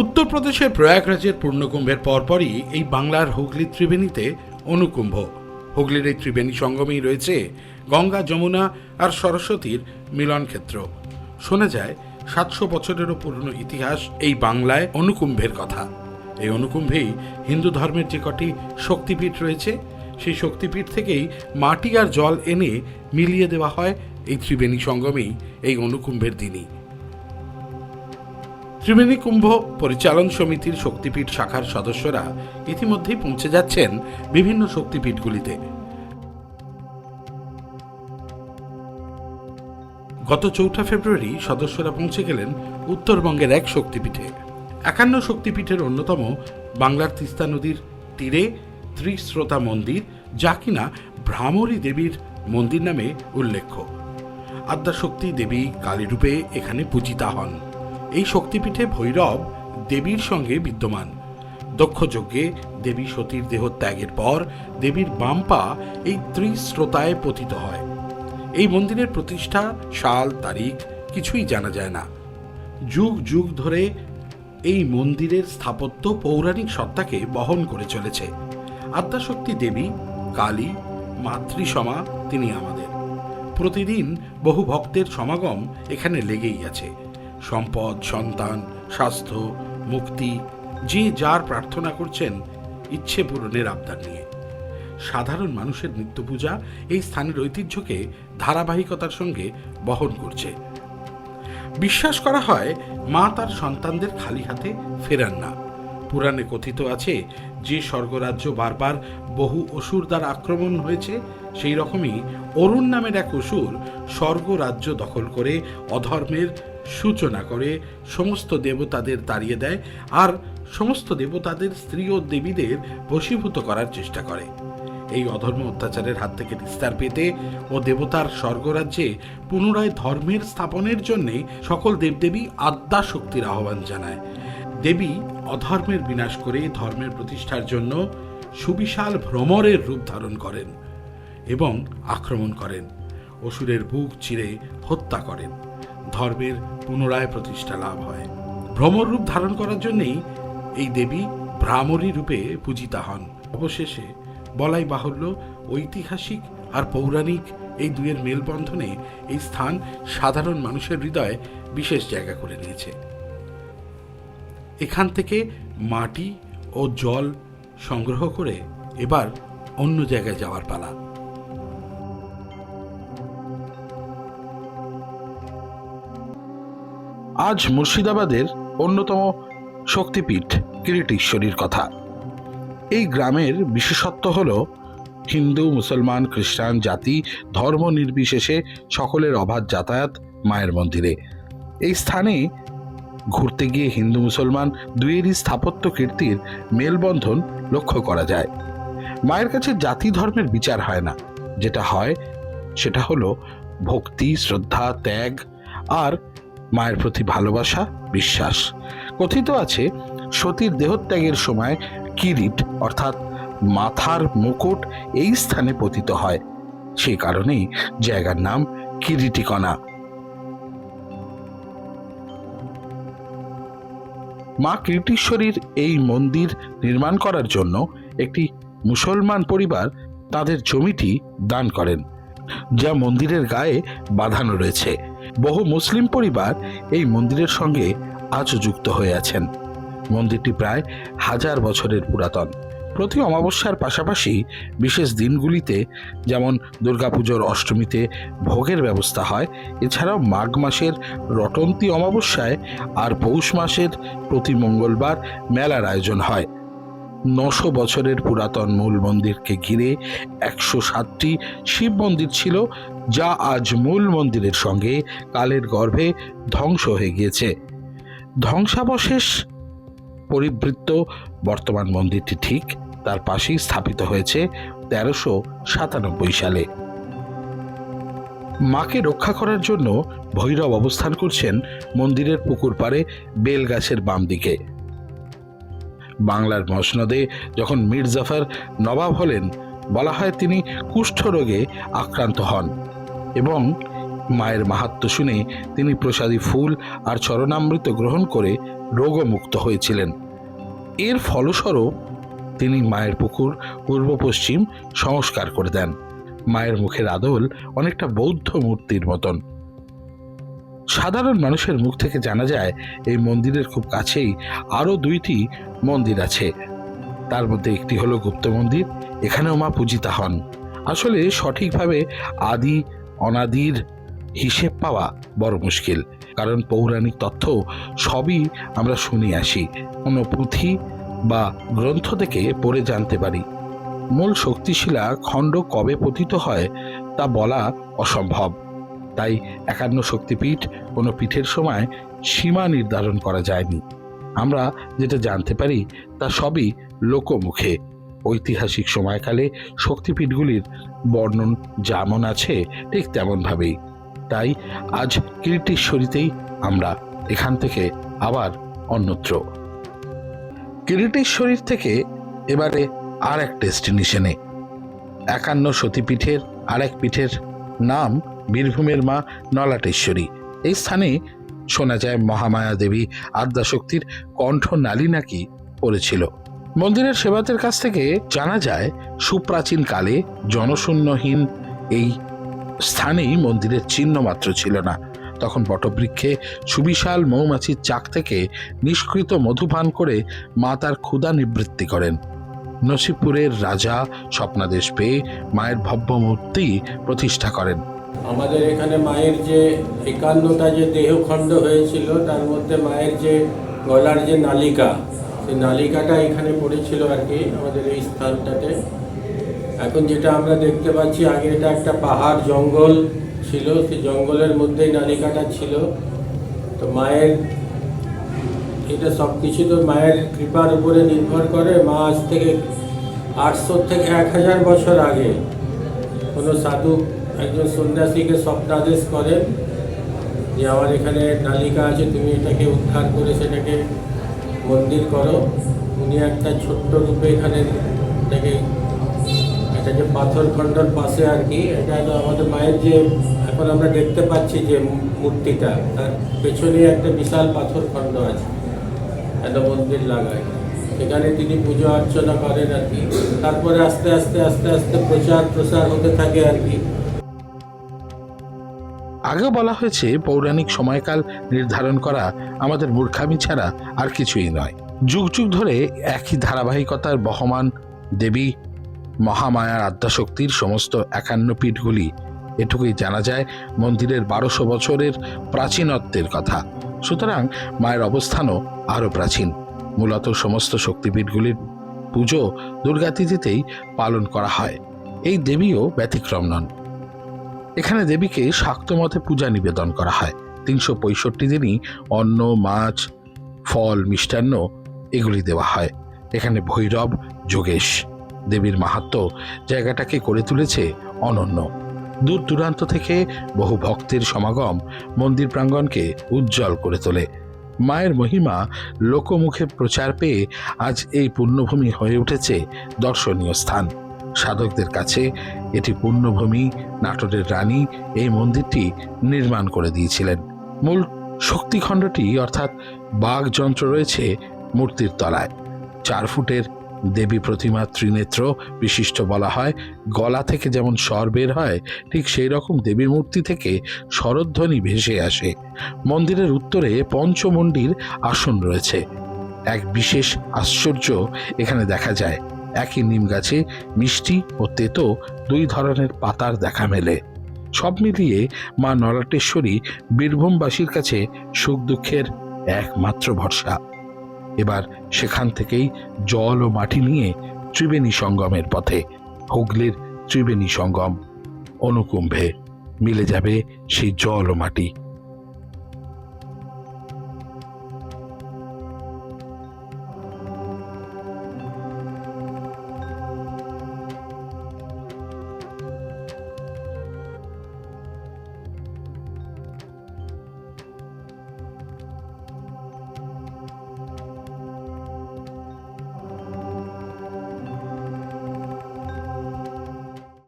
উত্তরপ্রদেশের প্রয়াগরাজের পূর্ণকুম্ভের পরপরই এই বাংলার হুগলি ত্রিবেণীতে অনুকুম্ভ। হুগলির এই ত্রিবেণী সঙ্গমেই রয়েছে গঙ্গা, যমুনা আর সরস্বতীর মিলনক্ষেত্র শোনা যায়, সাতশো বছরেরও পুরনো ইতিহাস এই বাংলায় অনুকুম্ভের কথা। এই অনুকুম্ভেই হিন্দু ধর্মের যে কটি শক্তিপীঠ রয়েছে, সেই শক্তিপীঠ থেকেই মাটি আর জল এনে মিলিয়ে দেওয়া হয় এই ত্রিবেণী সঙ্গমেই এই অনুকুম্ভের দিনই। ত্রিবেণী কুম্ভ পরিচালন সমিতির শক্তিপীঠ শাখার সদস্যরা ইতিমধ্যেই পৌঁছে যাচ্ছেন বিভিন্ন শক্তিপীঠগুলিতে। গত চৌঠা ফেব্রুয়ারি সদস্যরা পৌঁছে গেলেন উত্তরবঙ্গের এক শক্তিপীঠে। একান্ন শক্তিপীঠের অন্যতম বাংলার তিস্তা নদীর তীরে ত্রিশ্রোতা মন্দির, যা কিনা ভ্রামরী দেবীর মন্দির নামে উল্লেখ্য। আদ্যাশক্তি দেবী কালীরূপে এখানে পূজিতা হন। এই শক্তিপীঠে ভৈরব দেবীর সঙ্গে বিদ্যমান। দক্ষ যজ্ঞে দেবী সতীর দেহ ত্যাগের পর দেবীর বাম পা এই ত্রিশ্রোতায় পতিত হয়। এই মন্দিরের প্রতিষ্ঠা সাল, তারিখ কিছুই জানা যায় না। যুগ যুগ ধরে এই মন্দিরের স্থাপত্য পৌরাণিক সত্তাকে বহন করে চলেছে। আদ্যাশক্তি দেবী, কালী, মাতৃসমা তিনি আমাদের। প্রতিদিন বহু ভক্তের সমাগম এখানে লেগেই আছে। সম্পদ, সন্তান, স্বাস্থ্য, মুক্তি, যে যার প্রার্থনা করছেন, ইচ্ছে পূরণের আবদার নিয়ে। সাধারণ মানুষের নিত্য পূজা এই স্থানের ঐতিহ্যকে ধারাবাহিকতার সঙ্গে বহন করছে। বিশ্বাস করা হয়, মা তার সন্তানদের খালি হাতে ফেরান না। পুরাণে কথিত আছে, যে স্বর্গরাজ্য বারবার বহু অসুর দ্বারা আক্রমণ হয়েছে, সেই রকমই অরুণ নামের এক অসুর স্বর্গরাজ্য দখল করে অধর্মের সূচনা করে, সমস্ত দেবতাদের তাড়িয়ে দেয় আর সমস্ত দেবতাদের স্ত্রী ও দেবীদের বশীভূত করার চেষ্টা করে। এই অধর্ম অত্যাচারের হাত থেকে নিস্তার পেতে ও দেবতার স্বর্গরাজ্যে পুনরায় ধর্মের স্থাপনের জন্য সকল দেবদেবী আদ্যা শক্তির আহ্বান জানায়। দেবী অধর্মের বিনাশ করে ধর্মের প্রতিষ্ঠার জন্য সুবিশাল ভ্রমরের রূপ ধারণ করেন এবং আক্রমণ করেন, অসুরের বুক চিরে হত্যা করেন। ধর্মের পুনরায় প্রতিষ্ঠা লাভ হয়। ভ্রমর রূপ ধারণ করার জন্যেই এই দেবী ভ্রামরী রূপে পূজিতা হন। অবশেষে বলাই বাহুল্য ঐতিহাসিক আর পৌরাণিক এই দুয়ের মেলবন্ধনে এই স্থান সাধারণ মানুষের হৃদয়ে বিশেষ জায়গা করে নিয়েছে। এখান থেকে মাটি ও জল সংগ্রহ করে এবার অন্য জায়গায় যাওয়ার পালা। আজ মুর্শিদাবাদের অন্যতম শক্তিপীঠ কিরিটেশ্বরীর কথা। এই গ্রামের বিশেষত্ব হল, হিন্দু, মুসলমান, খ্রিস্টান জাতি ধর্ম নির্বিশেষে সকলের অবাধ যাতায়াত মায়ের মন্দিরে। এই স্থানে ঘুরতে গিয়ে হিন্দু, মুসলমান দুয়েরই স্থাপত্য কীর্তির মেলবন্ধন লক্ষ্য করা যায়। মায়ের কাছে জাতি ধর্মের বিচার হয় না। যেটা হয়, সেটা হলো ভক্তি, শ্রদ্ধা, ত্যাগ আর মায়ের প্রতি ভালোবাসা, বিশ্বাস। কথিত আছে, সতীর দেহত্যাগের সময় কিরিট, অর্থাৎ মাথার মুকুট এই স্থানে পতিত হয়। সেই কারণেই জায়গার নাম কিরিটিকণা। মা কীর্তিশ্বরীর এই মন্দির নির্মাণ করার জন্য একটি মুসলমান পরিবার তাদের জমিটি দান করেন, যা মন্দিরের গায়ে বাঁধানো রয়েছে। বহু মুসলিম পরিবার এই মন্দিরের সঙ্গে আজও যুক্ত হয়ে আছেন। মন্দিরটি প্রায় হাজার বছরের পুরাতন। প্রতি অমাবস্যার পাশাপাশি বিশেষ দিনগুলিতে যেমন দুর্গাপুজোর অষ্টমীতে ভোগের ব্যবস্থা হয়, এছাড়াও মাঘ মাসের রটন্তী অমাবস্যায় আর পৌষ মাসের প্রতি মঙ্গলবার মেলার আয়োজন হয়। নশো বছরের পুরাতন মূল মন্দিরকে ঘিরে একশো সাতটি শিব মন্দির ছিল, যা আজ মূল মন্দিরের সঙ্গে কালের গর্ভে ধ্বংস হয়ে গিয়েছে। ধ্বংসাবশেষ পরিবৃত্ত বর্তমান মন্দিরটি ঠিক তার পাশেই স্থাপিত হয়েছে তেরোশো সাতানব্বই সালে। মাকে রক্ষা করার জন্য ভৈরব অবস্থান করছেন মন্দিরের পুকুর পাড়ে বেলগাছের বাম দিকে বাংলার মসনদে যখন মীর জাফর নবাব হলেন, বলা হয় তিনি কুষ্ঠ রোগে আক্রান্ত হন এবং মায়ের মাহাত্ম শুনে তিনি প্রসাদী ফুল আর চরণামৃত গ্রহণ করে রোগমুক্ত হয়েছিলেন। এর ফলস্বরূপ তিনি মায়ের পুকুর পূর্ব পশ্চিম সংস্কার করে দেন। মায়ের মুখের আদল অনেকটা বৌদ্ধ মূর্তির মতন। সাধারণ মানুষের মুখ থেকে জানা যায়, এই মন্দিরের খুব কাছেই আরও দুইটি মন্দির আছে। তার মধ্যে একটি হলো গুপ্ত মন্দির, এখানেও মা পূজিতা হন। আসলে সঠিকভাবে আদি, অনাদির হিসেব পাওয়া বড় মুশকিল, কারণ পৌরাণিক তথ্য সবই আমরা শুনে আসি, কোনো পুঁথি বা গ্রন্থ থেকে পড়ে জানতে পারি। মূল শক্তিশিলা খণ্ড কবে পতিত হয় তা বলা অসম্ভব। তাই একান্ন শক্তিপীঠ কোনো পীঠের সময় সীমা নির্ধারণ করা যায়নি। আমরা যেটা জানতে পারি, তা সবই লোকমুখে। ঐতিহাসিক সময়কালে শক্তিপীঠগুলির বর্ণন যেমন আছে, ঠিক তেমনভাবেই। তাই আজ কিরিটেশ্বরীতেই আমরা এখান থেকে আবার অন্যত্র। কিরিটেশ্বরীর থেকে এবারে আর এক ডেস্টিনেশনে। একান্ন সতীপীঠের আর এক পীঠের নাম বীরভূমের মা নলাটেশ্বরী। এই স্থানে শোনা যায় মহামায়া দেবী আদ্যাশক্তির কণ্ঠ নালী নাকি পড়েছিল। মন্দিরের সেবাতের কাছ থেকে জানা যায়, সুপ্রাচীন কালে জনশূন্যহীন এই স্থানেই মন্দিরের চিহ্ন মাত্র ছিল না। তখন বটবৃক্ষে সুবিশাল মৌমাছির চাক থেকে নিষ্কৃত মধুপান করে মা তার ক্ষুধা নিবৃত্তি করেন। নসিপুরের রাজা স্বপ্নাদেশ পেয়ে মায়ের ভব্য মূর্তি প্রতিষ্ঠা করেন। আমাদের এখানে মায়ের যে একান্নটা যে দেহখণ্ড হয়েছিল, তার মধ্যে মায়ের যে গলার যে নালিকা, সেই নালিকাটা এখানে পড়েছিল আর কি, আমাদের এই স্থানটাতে। এখন যেটা আমরা দেখতে পাচ্ছি, আগে এটা একটা পাহাড় জঙ্গল ছিল, সেই জঙ্গলের মধ্যেই নালিকাটা ছিল। তো মায়ের, এটা সব কিছু তো মায়ের কৃপার উপরে নির্ভর করে। মা আজ থেকে আটশো থেকে এক হাজার বছর আগে কোনো সাধু একজন সন্ন্যাসীকে স্বপ্নাদেশ করেন যে আমার এখানে নালিকা আছে, তুমি এটাকে উদ্ধার করে সেটাকে মন্দির করো। উনি একটা ছোট্ট রূপে এখানে এটাকে, এটা যে পাথর খণ্ডর পাশে আর কি, এটা আমাদের মায়ের যে, এখন আমরা দেখতে পাচ্ছি যে মূর্তিটা, তার পেছনে একটা বিশাল পাথর খণ্ড আছে, একটা মন্দির লাগায়। এখানে তিনি পুজো অর্চনা করেন আর কি। তারপরে আস্তে আস্তে আস্তে আস্তে প্রচার প্রসার হতে থাকে আর কি। আগেও বলা হয়েছে, পৌরাণিক সময়কাল নির্ধারণ করা আমাদের মূর্খামি ছাড়া আর কিছুই নয়। যুগ যুগ ধরে একই ধারাবাহিকতার বহমান দেবী মহামায়ার আদ্যাশক্তির সমস্ত একান্ন পীঠগুলি, এটুকুই জানা যায় মন্দিরের বারোশো বছরের প্রাচীনত্বের কথা। সুতরাং মায়ের অবস্থানও আরও প্রাচীন। মূলত সমস্ত শক্তিপীঠগুলির পুজো দুর্গাতিথিতেই পালন করা হয়। এই দেবীও ব্যতিক্রম নন। এখানে দেবীকে শাক্তমতে পূজা নিবেদন করা হয়। তিনশো পঁয়ষট্টি দিনই অন্ন, মাছ, ফল, মিষ্টান্ন এগুলি দেওয়া হয়। এখানে ভৈরব, যোগেশ দেবীর মাহাত্ম জায়গাটাকে করে তুলেছে অনন্য। দূর দূরান্ত থেকে বহু ভক্তের সমাগম মন্দির প্রাঙ্গণকে উজ্জ্বল করে তোলে। মায়ের মহিমা লোকমুখে প্রচার পেয়ে আজ এই পুণ্যভূমি হয়ে উঠেছে দর্শনীয় স্থান। সাধকদের কাছে এটি পুণ্যভূমি, নাটোরের রানী এই মন্দিরটি নির্মাণ করে দিয়েছিলেন। মূল শক্তিখণ্ডটি অর্থাৎ বাঘ যন্ত্র রয়েছে মূর্তির তলায়। চার ফুটের দেবী প্রতিমা ত্রিনেত্র বিশিষ্ট বলা হয়। গলা থেকে যেমন স্বর বের হয়, ঠিক সেই রকম দেবীর মূর্তি থেকে শরধ্বনি ভেসে আসে। মন্দিরের উত্তরে পঞ্চমন্ডির আসন রয়েছে। এক বিশেষ আশ্চর্য এখানে দেখা যায়। একই নিম গাছে মিষ্টি ও তেতো দুই ধরনের পাতার দেখা মেলে। সব মিলিয়ে মা নরাটেশ্বরী বীরভূমবাসীর কাছে সুখ দুঃখের একমাত্র ভরসা। এবার সেখান থেকেই জল ও মাটি নিয়ে ত্রিবেণী সঙ্গমের পথে, হুগলির ত্রিবেণী সঙ্গম অনুকুম্ভে মিলে যাবে সেই জল ও মাটি।